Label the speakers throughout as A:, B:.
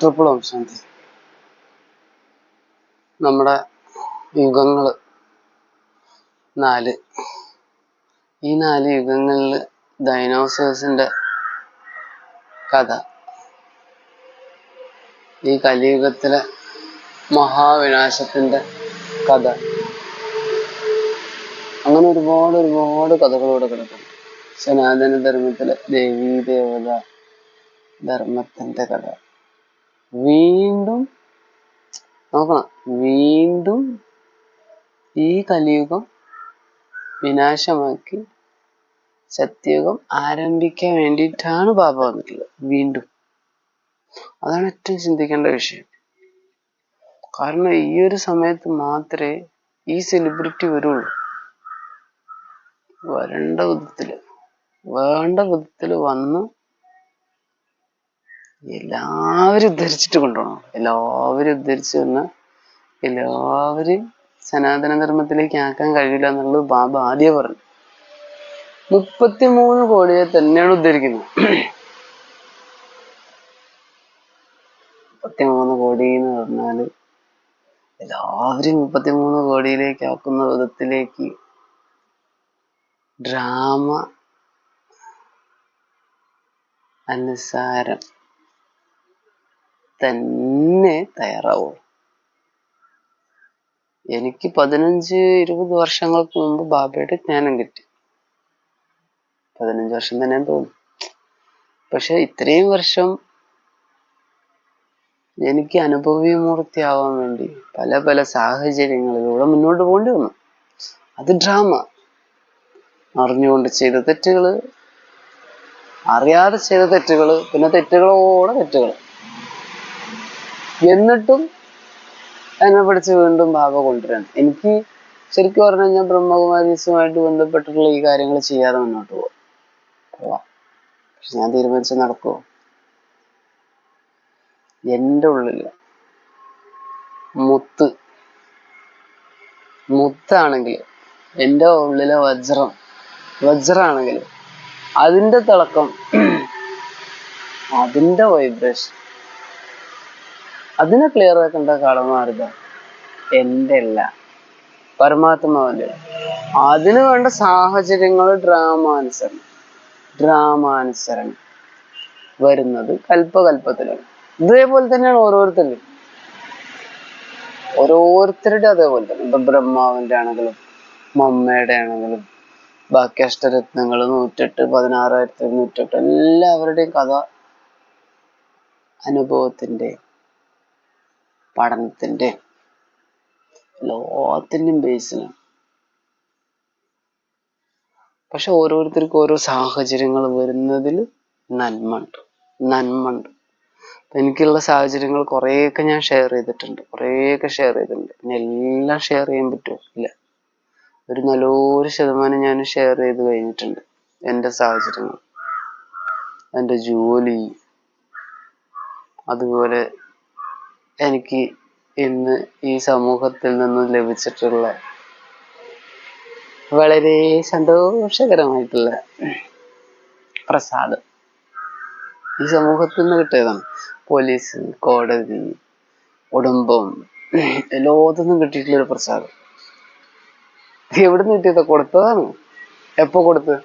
A: Triple സന്ധി നമ്മുടെ യുഗങ്ങൾ നാല്. ഈ നാല് യുഗങ്ങളിൽ ഡൈനോസേഴ്സിന്റെ കഥ. ഈ കലിയുഗത്തിലെ മഹാവിനാശത്തിന്റെ കഥ. അങ്ങനെ ഒരുപാട് ഒരുപാട് കഥകളോട് കിടക്കുന്നു. സനാതന ധർമ്മത്തിലെ ദേവീ ദേവത ധർമ്മത്തിന്റെ കഥ. വീണ്ടും നോക്കണം. വീണ്ടും ഈ കലിയുഗം വിനാശമാക്കി സത്യയുഗം ആരംഭിക്കാൻ വേണ്ടിയിട്ടാണ് ബാബ വന്നിട്ടുള്ളത്. വീണ്ടും. അതാണ് ഏറ്റവും ചിന്തിക്കേണ്ട വിഷയം. കാരണം ഈ ഒരു സമയത്ത് മാത്രമേ ഈ സെലിബ്രിറ്റി വരുള്ളൂ. വരേണ്ട വിധത്തിൽ വേണ്ട വിധത്തിൽ വന്ന് എല്ലാവരും ഉദ്ധരിച്ചിട്ട് കൊണ്ടുപോകണം. എല്ലാവരും ഉദ്ധരിച്ചു വന്ന എല്ലാവരും സനാതന ധർമ്മത്തിലേക്ക് ആക്കാൻ കഴിയില്ല എന്നുള്ളത് ബാബ ആദ്യം പറഞ്ഞു. മുപ്പത്തിമൂന്ന് കോടിയെ തന്നെയാണ് ഉദ്ധരിക്കുന്നത്. മുപ്പത്തിമൂന്ന് കോടി എന്ന് പറഞ്ഞാൽ എല്ലാവരും മുപ്പത്തിമൂന്ന് കോടിയിലേക്ക് ആക്കുന്ന വിധത്തിലേക്ക് ഡ്രാമ അനുസാരം തന്നെ തയ്യാറാവുള്ളൂ. എനിക്ക് പതിനഞ്ച് ഇരുപത് വർഷങ്ങൾക്ക് മുമ്പ് ബാബയുടെ ജ്ഞാനം കിട്ടി. പതിനഞ്ച് വർഷം തന്നെ തോന്നും. പക്ഷെ ഇത്രയും വർഷം എനിക്ക് അനുഭവീമൂർത്തിയാവാൻ വേണ്ടി പല പല സാഹചര്യങ്ങളിലൂടെ മുന്നോട്ട് പോകേണ്ടി വന്നു. അത് ഡ്രാമ. അറിഞ്ഞുകൊണ്ട് ചെയ്ത തെറ്റുകൾ അറിയാതെ ചെയ്ത തെറ്റുകൾ പിന്നെ തെറ്റുകളോടെ തെറ്റുകൾ എന്നിട്ടും എന്നെ പഠിച്ച് വീണ്ടും ബാബ കൊണ്ടുവരാൻ. എനിക്ക് ശരിക്കും പറഞ്ഞു കഴിഞ്ഞാൽ ബ്രഹ്മകുമാരീസുമായിട്ട് ബന്ധപ്പെട്ടിട്ടുള്ള ഈ കാര്യങ്ങൾ ചെയ്യാതെ മുന്നോട്ട് പോവാം. പക്ഷെ ഞാൻ തീരുമാനിച്ച നടക്കുമോ എന്റെ ഉള്ളിൽ മുത്ത്. മുത്താണെങ്കിൽ എന്റെ ഉള്ളിലെ വജ്രം വജ്രാണെങ്കിൽ അതിന്റെ തിളക്കം അതിന്റെ വൈബ്രേഷൻ അതിനെ ക്ലിയർ ആക്കേണ്ട കടമാർഗ എന്റെ അല്ല പരമാത്മാവിന്റെ അതിന് വേണ്ട സാഹചര്യങ്ങൾ ഡ്രാമാനുസരണം. ഡ്രാമാനുസരണം വരുന്നത് കൽപ്പകൽപ്പത്തിലാണ്. ഇതേപോലെ തന്നെയാണ് ഓരോരുത്തരും ഓരോരുത്തരുടെ അതേപോലെ തന്നെ. ഇപ്പൊ ബ്രഹ്മാവിന്റെ ആണെങ്കിലും മമ്മയുടെ ആണെങ്കിലും ബാക്കി അഷ്ടരത്നങ്ങൾ നൂറ്റെട്ട് പതിനാറായിരത്തി നൂറ്റെട്ട് എല്ലാവരുടെയും കഥ അനുഭവത്തിന്റെ പഠനത്തിന്റെ എല്ലാത്തിന്റെയും ബേസിലാണ് പക്ഷെ ഓരോരുത്തർക്കും ഓരോ സാഹചര്യങ്ങൾ വരുന്നതിൽ നന്മയുണ്ട് നന്മയുണ്ട്. എനിക്കുള്ള സാഹചര്യങ്ങൾ കുറേയൊക്കെ ഞാൻ ഷെയർ ചെയ്തിട്ടുണ്ട് കുറേയൊക്കെ ഷെയർ ചെയ്തിട്ടുണ്ട്. പിന്നെ എല്ലാം ഷെയർ ചെയ്യാൻ പറ്റുമോ? ഇല്ല. ഒരു നല്ലൊരു ശതമാനം ഞാൻ ഷെയർ ചെയ്ത് കഴിഞ്ഞിട്ടുണ്ട് എന്റെ സാഹചര്യങ്ങൾ എന്റെ ജോലി അതുപോലെ എനിക്ക് ഇന്ന് ഈ സമൂഹത്തിൽ നിന്നും ലഭിച്ചിട്ടുള്ള വളരെ സന്തോഷകരമായിട്ടുള്ള പ്രസാദം ഈ സമൂഹത്തിൽ നിന്ന് കിട്ടിയതാണ്. പോലീസ് കോടതി കുടുംബം എല്ലാത്തിനും കിട്ടിയിട്ടുള്ള ഒരു പ്രസാദം. എവിടെ നിന്ന് കിട്ടിയത്? കൊടുത്തതാണ്. എപ്പോ കൊടുത്ത്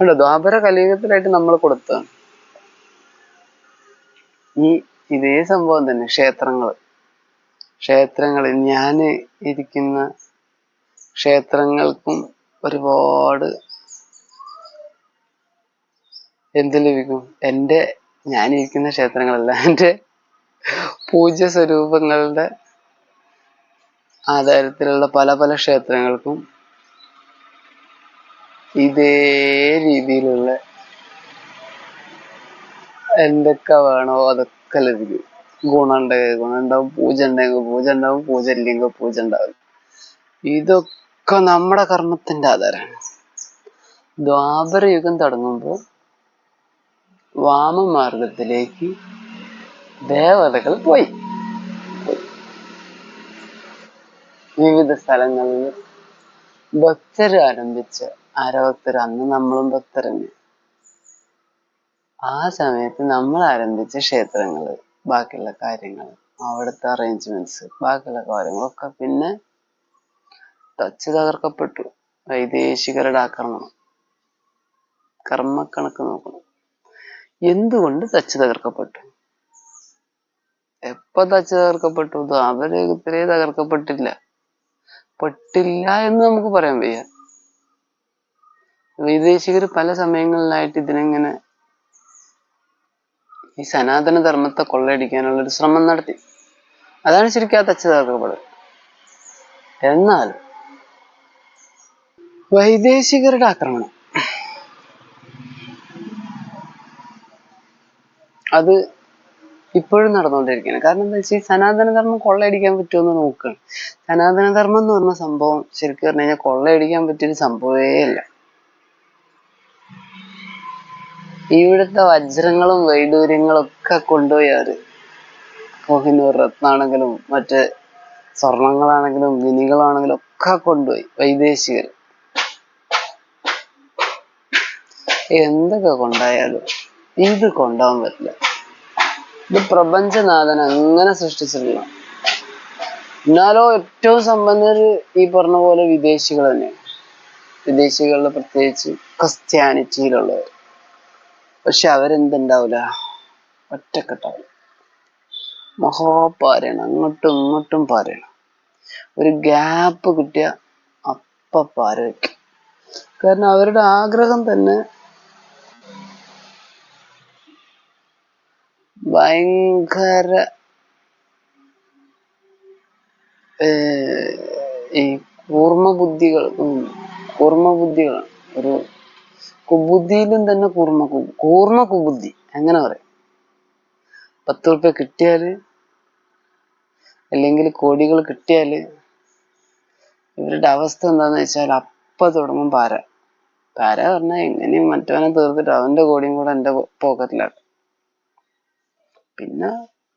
A: അല്ല ദ്വാപര കലിയുഗത്തിലായിട്ട് നമ്മൾ കൊടുത്തതാണ്. ഈ ഇതേ സംഭവം തന്നെ ക്ഷേത്രങ്ങൾ ക്ഷേത്രങ്ങളിൽ ഞാൻ ഇരിക്കുന്ന ക്ഷേത്രങ്ങൾക്കും ഒരുപാട് എന്ത് ലഭിക്കും? എന്റെ ഞാനിരിക്കുന്ന ക്ഷേത്രങ്ങളല്ല. എന്റെ പൂജ സ്വരൂപങ്ങളുടെ ആധാരത്തിലുള്ള പല പല ക്ഷേത്രങ്ങൾക്കും ഇതേ രീതിയിലുള്ള എന്തൊക്കെ വേണോ അതൊക്കെ ഗുണമുണ്ടെങ്കിൽ ഗുണം ഉണ്ടാവും പൂജ ഉണ്ടെങ്കിൽ പൂജ ഉണ്ടാവും പൂജ ഇല്ലെങ്കിൽ പൂജ ഉണ്ടാവില്ല ഇതൊക്കെ നമ്മുടെ കർമ്മത്തിന്റെ ആധാരമാണ് ദ്വാപര യുഗം തുടങ്ങുമ്പോൾ വാമമാർഗത്തിലേക്ക് ദേവതകൾ പോയി. വിവിധ സ്ഥലങ്ങളിൽ ഭക്തർ ആരംഭിച്ച ആരഭക്തർ അന്ന് നമ്മളും ഭക്തർ തന്നെ. ആ സമയത്ത് നമ്മൾ ആരംഭിച്ച ക്ഷേത്രങ്ങൾ ബാക്കിയുള്ള കാര്യങ്ങൾ അവിടുത്തെ അറേഞ്ച്മെന്റ്സ് ബാക്കിയുള്ള കാര്യങ്ങളൊക്കെ പിന്നെ തച്ച് തകർക്കപ്പെട്ടു. വൈദേശികരുടെ ആക്രമണം. കർമ്മക്കണക്ക് നോക്കണം. എന്തുകൊണ്ട് തച്ച് തകർക്കപ്പെട്ടു? എപ്പോ തച്ച് തകർക്കപ്പെട്ടു? അവരെ ഇത്രേ തകർക്കപ്പെട്ടില്ല. പെട്ടില്ല എന്ന് നമുക്ക് പറയാൻ വയ്യ. വൈദേശികർ പല സമയങ്ങളിലായിട്ട് ഇതിനെങ്ങനെ ഈ സനാതന ധർമ്മത്തെ കൊള്ളയടിക്കാനുള്ള ഒരു ശ്രമം നടത്തി. അതാണ് ശരിക്കും ആ തകർക്കപ്പെടുന്നത് എന്നാൽ വൈദേശികരുടെ ആക്രമണം. അത് ഇപ്പോഴും നടന്നുകൊണ്ടിരിക്കുകയാണ്. കാരണം എന്താ വെച്ചാൽ സനാതനധർമ്മം കൊള്ളയടിക്കാൻ പറ്റുമെന്ന് നോക്കുകയാണ്. സനാതനധർമ്മം എന്ന് പറഞ്ഞ സംഭവം ശരിക്കും പറഞ്ഞു കഴിഞ്ഞാൽ കൊള്ളയടിക്കാൻ പറ്റിയൊരു സംഭവമേ അല്ല ഇവിടുത്തെ വജ്രങ്ങളും വൈഡൂര്യങ്ങളും ഒക്കെ കൊണ്ടുപോയി അവർ. കോഹിനൂർ രത്നാണെങ്കിലും മറ്റ് സ്വർണങ്ങളാണെങ്കിലും ഗിനികളാണെങ്കിലും ഒക്കെ കൊണ്ടുപോയി വൈദേശികർ. എന്തൊക്കെ കൊണ്ടായാലും ഇത് കൊണ്ടുപോകാൻ പറ്റില്ല. ഇത് പ്രപഞ്ചനാഥൻ അങ്ങനെ സൃഷ്ടിച്ചിട്ടുള്ള എന്നാലോ ഏറ്റവും സമ്പന്നര് ഈ പറഞ്ഞ പോലെ വിദേശികൾ തന്നെയാണ്. വിദേശികളിൽ പ്രത്യേകിച്ച് ക്രിസ്ത്യാനിറ്റിയിലുള്ളവർ. പക്ഷെ അവരെന്തുണ്ടാവില്ല ഒറ്റക്കെട്ടാവും. മഹാപാരായണം. അങ്ങോട്ടും ഇങ്ങോട്ടും പാരണം ഒരു ഗ്യാപ്പ് കിട്ടിയ അപ്പ പാര വയ്ക്കും കാരണം അവരുടെ ആഗ്രഹം തന്നെ ഭയങ്കര ഈ കൂർമ്മ ബുദ്ധികൾ കൂർമ്മ ബുദ്ധികളാണ് ഒരു കുബുദ്ധിയിലും തന്നെ കൂർമ്മ കൂർമ്മ കുബുദ്ധി. അങ്ങനെ പറയാം? പത്ത് റുപ്യ കിട്ടിയാൽ അല്ലെങ്കിൽ കോടികൾ കിട്ടിയാൽ ഇവരുടെ അവസ്ഥ എന്താന്ന് വെച്ചാൽ അപ്പ തുടങ്ങും പാര. പാര പറഞ്ഞാൽ എങ്ങനെയും മറ്റവനെ തീർത്തിട്ട് അവന്റെ കോടിയും കൂടെ എന്റെ പോക്കറ്റിലാണ്. പിന്നെ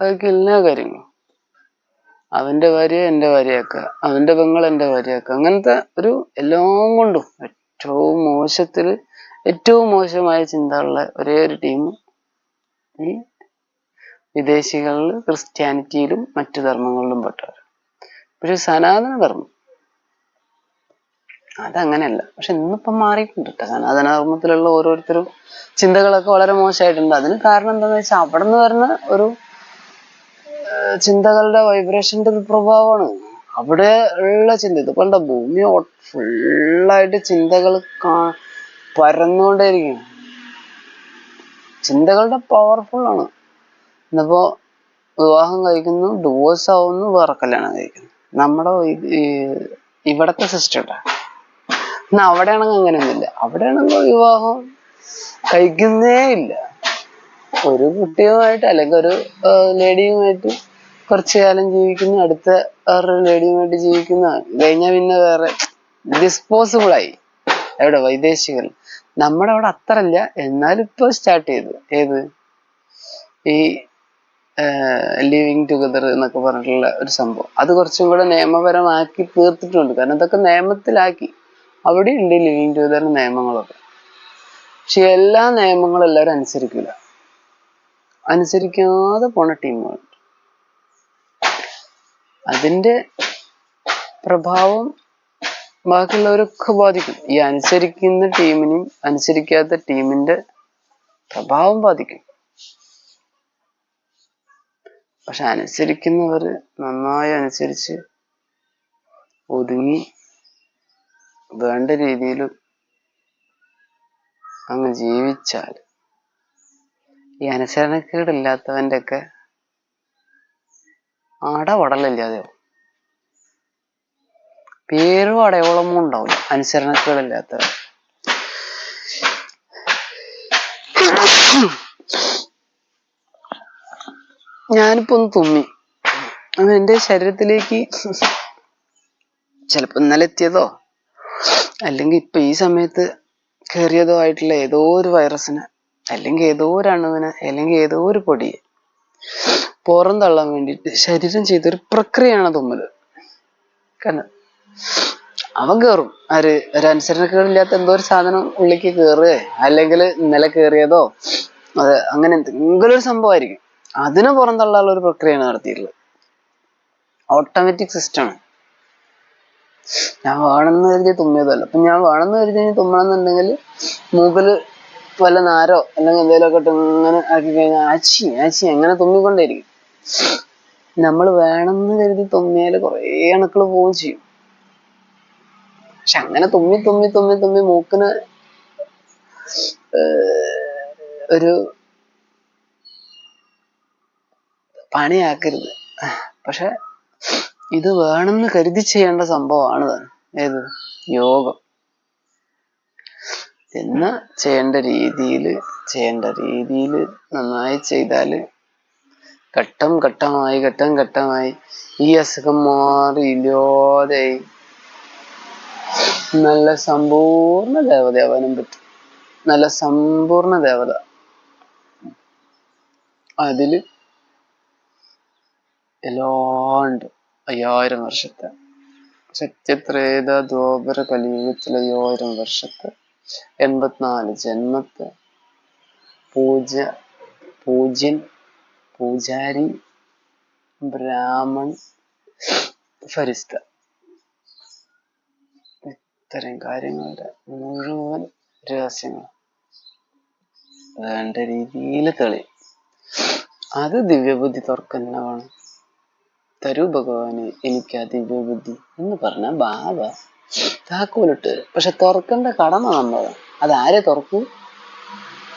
A: അതൊക്കെ എല്ലാ കാര്യങ്ങളും. അവന്റെ ഭാര്യ എന്റെ ഭാര്യയാക്കുക അവന്റെ പെങ്ങൾ എന്റെ ഭാര്യയാക്കുക അങ്ങനത്തെ ഒരു എല്ലാം കൊണ്ടും ഏറ്റവും മോശത്തിൽ ഏറ്റവും മോശമായ ചിന്തയുള്ള ഒരേ ഒരു ടീം ഈ വിദേശികളിൽ ക്രിസ്ത്യാനിറ്റിയിലും മറ്റു ധർമ്മങ്ങളിലും പെട്ടവർ പക്ഷെ സനാതന ധർമ്മം അതങ്ങനെയല്ല. പക്ഷെ ഇന്നിപ്പം മാറിയിട്ടുണ്ട് കേട്ടോ സനാതന ധർമ്മത്തിലുള്ള ഓരോരുത്തരും ചിന്തകളൊക്കെ വളരെ മോശമായിട്ടുണ്ട്. അതിന് കാരണം എന്താണെന്ന് വെച്ചാൽ അവിടെ നിന്ന് വരുന്ന ഒരു ചിന്തകളുടെ വൈബ്രേഷന്റെ ഒരു പ്രഭാവമാണ്. അവിടെ ഉള്ള ചിന്ത ഇതിപ്പോ എന്താ ഭൂമി ഫുള്ളായിട്ട് ചിന്തകൾ കാ- പരന്നുകൊണ്ടേയിരിക്കും ചിന്തകളുടെ പവർഫുൾ ആണ്. ഇന്നിപ്പോ വിവാഹം കഴിക്കുന്നു ഡിവോഴ്സ് ആവുന്നു വേറെ കല്യാണം കഴിക്കുന്നു. നമ്മുടെ ഇവിടത്തെ സിസ്റ്റം ഇട്ടാ എന്നാ അവിടെയാണെങ്കിൽ അങ്ങനെയൊന്നുമില്ല. അവിടെയാണെങ്കിൽ വിവാഹം കഴിക്കുന്നേ ഇല്ല. ഒരു കുട്ടിയുമായിട്ട് അല്ലെങ്കിൽ ഒരു ലേഡിയുമായിട്ട് കുറച്ചു കാലം ജീവിക്കുന്നു അടുത്ത വേറൊരു ലേഡിയുമായിട്ട് ജീവിക്കുന്ന കഴിഞ്ഞാൽ പിന്നെ വേറെ ഡിസ്പോസിബിൾ ആയി. എവിടെ വൈദേശികൾ? നമ്മുടെ അവിടെ അത്ര ഇല്ല എന്നാലും ഇപ്പൊ സ്റ്റാർട്ട് ചെയ്തു. ഏത്? ഈ ലിവിങ് ടുഗദർ എന്നൊക്കെ പറഞ്ഞിട്ടുള്ള ഒരു സംഭവം. അത് കുറച്ചും കൂടെ നിയമപരമാക്കി തീർത്തിട്ടുണ്ട്. കാരണം അതൊക്കെ നിയമത്തിലാക്കി. അവിടെ ഉണ്ട് ലിവിങ് ടുഗദർ നിയമങ്ങളൊക്കെ. പക്ഷെ എല്ലാ നിയമങ്ങളും എല്ലാവരും അനുസരിക്കില്ല. അനുസരിക്കാതെ പോണ ടീമുകളുണ്ട്. അതിന്റെ പ്രഭാവം ബാക്കിയുള്ളവരൊക്കെ ബാധിക്കും. ഈ അനുസരിക്കുന്ന ടീമിനെയും അനുസരിക്കാത്ത ടീമിന്റെ പ്രഭാവം ബാധിക്കും. പക്ഷെ അനുസരിക്കുന്നവര് നന്നായി അനുസരിച്ച് ഒതുങ്ങി വേണ്ട രീതിയിൽ അങ്ങ് ജീവിച്ചാൽ ഈ അനുസരണക്കേടില്ലാത്തവന്റെ ഒക്കെ അടവടലില്ലാതെയാവും പേരും അടയോളമോ ഉണ്ടാവില്ല. അനുസരണക്കേടില്ലാത്തവൻ ഞാനിപ്പോ ഒന്ന് തുമ്മി. എന്റെ ശരീരത്തിലേക്ക് ചിലപ്പോ ഇന്നലെ എത്തിയതോ? അല്ലെങ്കിൽ ഇപ്പൊ ഈ സമയത്ത് കയറിയതോ ആയിട്ടുള്ള ഏതോ ഒരു വൈറസിന് അല്ലെങ്കിൽ ഏതോ ഒരു അണുവിന് അല്ലെങ്കിൽ ഏതോ ഒരു പൊടിയെ പുറം തള്ളാൻ വേണ്ടിയിട്ട് ശരീരം ചെയ്തൊരു പ്രക്രിയയാണ് തുമ്മൽ. കാരണം അവൻ കേറും. ആര്? ഒരു അനുസരണക്കേടില്ലാത്ത എന്തോ ഒരു സാധനം ഉള്ളിലേക്ക് കയറുകയോ അല്ലെങ്കിൽ ഇന്നലെ കേറിയതോ? അത് അങ്ങനെ എന്തെങ്കിലും ഒരു സംഭവമായിരിക്കും. അതിനെ പുറന്തള്ളാനുള്ള ഒരു പ്രക്രിയയാണ് നടത്തിയിട്ടുള്ളത്. ഓട്ടോമാറ്റിക് സിസ്റ്റമാണ് ഞാൻ വേണമെന്ന് കരുതി തുമ്മിയതല്ല. അപ്പൊ ഞാൻ വേണമെന്ന് കരുതി തുമ്മണം തുമ്മണമെന്നുണ്ടെങ്കിൽ മൂക്കിൽ വല്ല നാരോ അല്ലെങ്കിൽ എന്തെങ്കിലുമൊക്കെ ഇട്ട് ഇങ്ങനെ ആക്കി കഴിഞ്ഞാൽ ആച്ചി ആച്ചി അങ്ങനെ തുമ്മിക്കൊണ്ടേയിരിക്കും. നമ്മൾ വേണമെന്ന് കരുതി തുമ്മിയാൽ കുറേ അണുക്കൾ പോവുകയും ചെയ്യും. പക്ഷെ അങ്ങനെ തുമ്മി തുമ്മി തുമ്മി തുമ്മി മൂക്കിന് ഒരു പണിയാക്കരുത്. പക്ഷെ ഇത് വേണമെന്ന് കരുതി ചെയ്യേണ്ട സംഭവമാണ്. ഏത്? യോഗം. എന്ന് ചെയ്യേണ്ട രീതിയിൽ ചെയ്യേണ്ട രീതിയിൽ നന്നായി ചെയ്താൽ ഘട്ടം ഘട്ടമായി ഘട്ടം ഘട്ടമായി ഈ അസുഖം മാറി ഇല്ലാതെയായി നല്ല സമ്പൂർണ ദേവതയാവാനും പറ്റും. നല്ല സമ്പൂർണ ദേവത. അതിൽ എല്ലാണ്ട് അയ്യായിരം വർഷത്തെ. സത്യത്രേത ദ്വാപര കലിയുഗത്തിലെ അയ്യായിരം വർഷത്തെ. എൺപത്തിനാല് ജന്മത്തെ. പൂജ പൂജ്യൻ പൂജാരി ബ്രാഹ്മൺ ഫരിസ്ത. ഇത്തരം കാര്യങ്ങളുടെ മുഴുവൻ രഹസ്യങ്ങൾ വേണ്ട രീതിയിൽ തെളി. അത് ദിവ്യബുദ്ധി തുറക്കുന്ന വേണം തരൂ ഭഗവാനെ എനിക്ക് ആ ദിവ്യബുദ്ധി എന്ന് പറഞ്ഞ ബാബ താക്കോലിട്ട്. പക്ഷെ തുറക്കേണ്ട കടമ നമ്മളെ അത് ആരെ തുറക്കും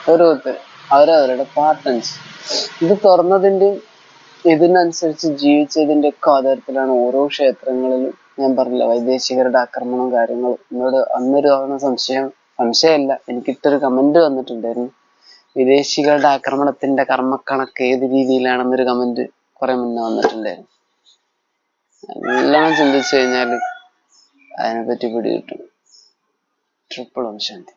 A: ഓരോരുത്തർ അവരവരുടെ പാർട്ടൻസ് ഇത് തുറന്നതിന്റെ ഇതിനനുസരിച്ച് ജീവിച്ചതിന്റെ ഒക്കെ ആധാരത്തിലാണ് ഓരോ ക്ഷേത്രങ്ങളിലും ഞാൻ പറഞ്ഞില്ല വൈദേശികരുടെ ആക്രമണവും കാര്യങ്ങളും. എന്നോട് അന്നൊരു തവണ സംശയം സംശയമല്ല. എനിക്കിട്ടൊരു കമന്റ് വന്നിട്ടുണ്ടായിരുന്നു. വിദേശികളുടെ ആക്രമണത്തിന്റെ കർമ്മക്കണക്ക് ഏത് രീതിയിലാണെന്നൊരു കമന്റ് കുറെ മുന്നേ വന്നിട്ടുണ്ടായിരുന്നു. എല്ലാം ചിന്തിച്ചു കഴിഞ്ഞാൽ അതിനെപ്പറ്റി പിടികിട്ടും. ട്രിപ്പിൾ ഓം ശാന്തി.